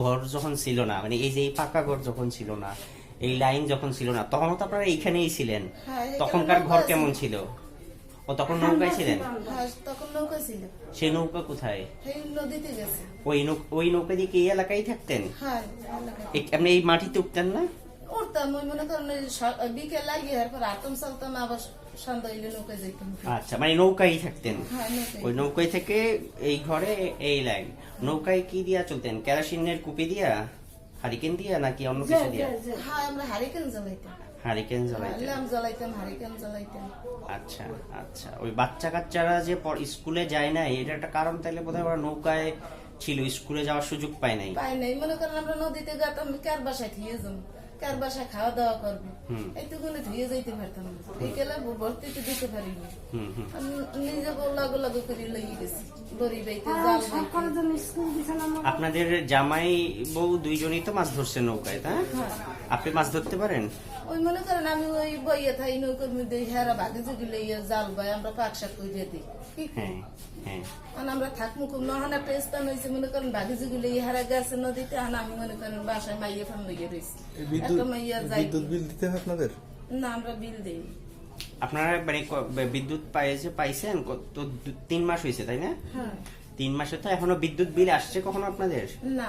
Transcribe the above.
ঘর যখন ছিল না মানে এই যে এই পাকা ঘর যখন ছিল না এই লাইন যখন ছিল না তখন তো আপনারা এইখানেই ছিলেন। হ্যাঁ, তখনকার ঘর কেমন ছিল। ও তখন নৌকায় ছিলেন? হ্যাঁ, তখন নৌকা ছিল। সেই নৌকা কোথায়? নদীতে গেছে। ওই নৌ- ওই নৌকা দিয়ে কি এই এলাকায় থাকতেন? হ্যাঁ এই- আপনি এই মাটিতে উঠতেন না? উঠতাম ওই মনে করেন বিকেল লাগিয়ে এরপর আটম চলতাম আবার সন্ধ্যা হইলে নৌকায় যাইতাম। আচ্ছা মানে নৌকায় থাকতেন? হ্যাঁ ওই নৌকায় থেকে এই ঘরে এই লাইন। নৌকায় কি দিয়া চলতেন? কেরাসিনের কুপি দিয়া? হারিকেন দিয়া নাকি অন্য কিছু দিয়া? হ্যাঁ আমরা হারিকেন জ্বালাইতাম। হারিকেন জ্বালাইতেন। ল্যাম্প জ্বালাইতাম হারিকেন জ্বালাইতাম। আচ্ছা আচ্ছা। ওই বাচ্চা কাচ্চারা যে স্কুলে যায় না এটা একটা কারণ তাইলে বোধহয় ওরা নৌকায় ছিল স্কুলে যাওয়ার সুযোগ পায় নাই। পাই নাই। মনে করেন আমরা নদীতে গেতাম কার বাসায় যাব কার বাসায় খাওয়া দাওয়া করব। এইটুকুনে ধুয়ে যাইতে পারতাম না। বিকেলে ভর্তিতে দিতে পারিনি। নিজে লাগু লাগু করে লইয়ে গেছি। দড়ি বাইতে জাল বাইতে। আপনাদের জামাই বউ দুইজনই তো মাছ ধরছে নৌকায় তা হ্যাঁ। আপনি মাছ ধরতে পারেন? ওই মনে করেন আমি ওই বইয়ে থাই নৌকর মধ্যে হেরা ভাগে যদি লইয়া জাল বাই আমরা পাক শাক করে দিই। হ্যাঁ হ্যাঁ। আর আমরা থাকব খুব নহন একটা স্থান হয়েছে মনে করেন ভাগে যদি লইয়া হেরা গেছে নদীতে আমি মনে করেন বাসায় মাইয়ে ফান লইয়া রয়েছি বিদ্যুৎ একটা মাইয়া যাই বিদ্যুৎ বিল দিতে হয় আপনাদের? না আমরা বিল দেই আপনারা মানে বিদ্যুৎ পাইছে পাইছেন? কত তিন মাস হয়েছে তাই না? হ্যাঁ। তিন মাসে তো এখনও বিদ্যুৎ বিল আসছে কখনো আপনাদের? না